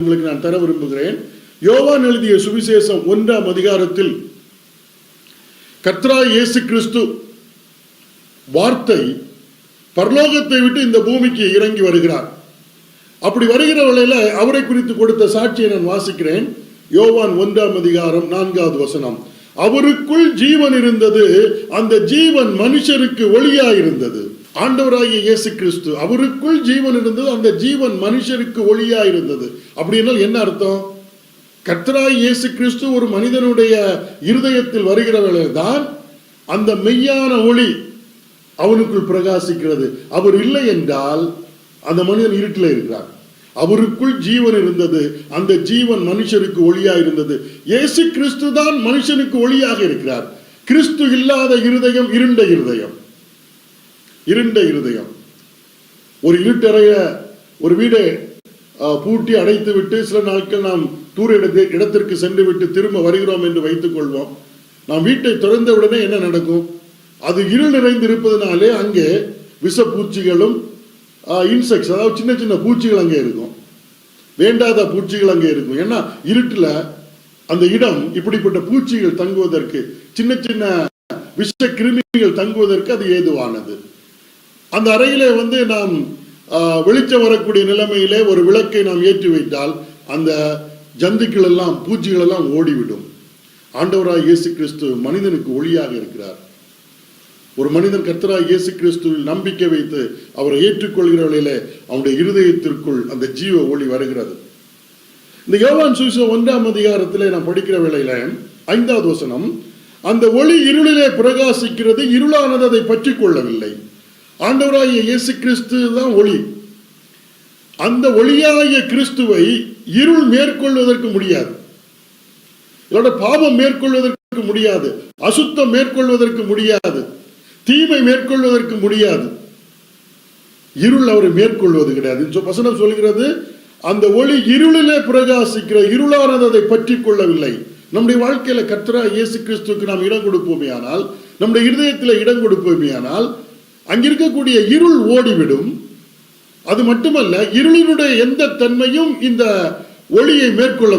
உங்களுக்கு நான் தர விரும்புகிறேன். யோவான் எழுதிய சுவிசேஷம் ஒன்றாம் அதிகாரத்தில் கத்ரா இயேசு கிறிஸ்து வார்த்தை பரலோகத்தை விட்டு இந்த பூமிக்கு இறங்கி வருகிறார். அப்படி வருகிற வேளையில் அவரை குறித்து கொடுத்த சாட்சியை நான் வாசிக்கிறேன். யோவான் ஒன்றாம் அதிகாரம் நான்காவது வசனம். அவருக்குள் ஜீவன் இருந்தது. அந்த ஜீவன் மனுஷருக்கு ஒளியாயிருந்தது. ஆண்டவராகிய இயேசு கிறிஸ்து அவருக்குள் ஜீவன் இருந்தது அந்த ஜீவன் மனுஷருக்கு ஒளியாயிருந்தது. அப்படின்னா என்ன அர்த்தம்? கர்த்தராய் இயேசு கிறிஸ்து ஒரு மனிதனுடைய இருதயத்தில் வருகிற வேளையில்தான் அந்த மெய்யான ஒளி அவனுக்குள் பிரகாசிக்கிறது. அவர் இல்லை என்றால் அந்த மனிதன் இருட்டில் இருக்கிறார் அவருக்குள் ஜீவன் இருந்தது. அந்த ஜீவன் மனுஷனுக்கு ஒளியா இருந்தது. இயேசு கிறிஸ்து தான் மனுஷனுக்கு ஒளியாக இருக்கிறார். கிறிஸ்து இல்லாத இருதயம் இருண்ட இருதயம். இருண்ட இருதயம். ஒரு இருட்டறைய ஒரு வீடை பூட்டி அடைத்து விட்டு சில நாட்கள் நாம் தூர இடத்தை இடத்திற்கு சென்று விட்டு திரும்ப வருகிறோம் என்று வைத்துக் கொள்வோம். நாம் வீட்டை திறந்த உடனே என்ன நடக்கும்? அது இருள் நிறைந்து இருப்பதனாலே அங்கே விஷப்பூச்சிகளும் இன்செக்ட்ஸ் அதாவது சின்ன சின்ன பூச்சிகள் அங்கே இருக்கும். வேண்டாத பூச்சிகள் அங்கே இருக்கும். ஏன்னா இருட்டுல அந்த இடம் இப்படிப்பட்ட பூச்சிகள் தங்குவதற்கு சின்ன சின்ன விஷ கிருமிகள் தங்குவதற்கு அது ஏதுவானது. அந்த அறையிலே வந்து நாம் வெளிச்சம் வரக்கூடிய நிலைமையிலே ஒரு விளக்கை நாம் ஏற்றி வைத்தால் அந்த ஜந்துக்கள் எல்லாம் பூச்சிகள் எல்லாம் ஓடிவிடும். ஆண்டவராய் இயேசு கிறிஸ்து மனிதனுக்கு ஒளியாக இருக்கிறார். ஒரு மனிதன் கர்த்தராக இயேசு கிறிஸ்துவில் நம்பிக்கை வைத்து அவரை ஏற்றுக்கொள்கிற வழியில அவனுடைய இருதயத்திற்குள் அந்த ஜீவ ஒளி வருகிறது. இந்த யோவான் சுவிச ஒன்றாம் அதிகாரத்திலே நான் படிக்கிற வேளையில ஐந்தாவது வசனம் அந்த ஒளி இருளிலே பிரகாசிக்கிறது இருளானது அதை பற்றி கொள்ளவில்லை ஆண்டவராகிய இயேசு கிறிஸ்து தான் ஒளி. அந்த ஒளியாகிய கிறிஸ்துவை இருள் மேற்கொள்வதற்கு முடியாது. இதோட பாவம் மேற்கொள்வதற்கு முடியாது. அசுத்தம் மேற்கொள்வதற்கு முடியாது. தீமை மேற்கொள்வதற்கு முடியாது. இருள் அவரை மேற்கொள்வது கிடையாது. வசனம் சொல்கிறது அந்த ஒளி இருளிலே பிரகாசிக்கிற இருளானது அதை பற்றி கொள்ளவில்லை. நம்முடைய வாழ்க்கையில கத்ரா இயேசு கிறிஸ்துக்கு நாம் இடம் கொடுப்போமே ஆனால் நம்முடைய இருதயத்தில் இடம் கொடுப்போமே ஆனால் அங்கிருக்கக்கூடிய இருள் ஓடிவிடும். அது மட்டுமல்ல இருளினுடைய எந்த தன்மையும் இந்த ஒளியை மேற்கொள்ள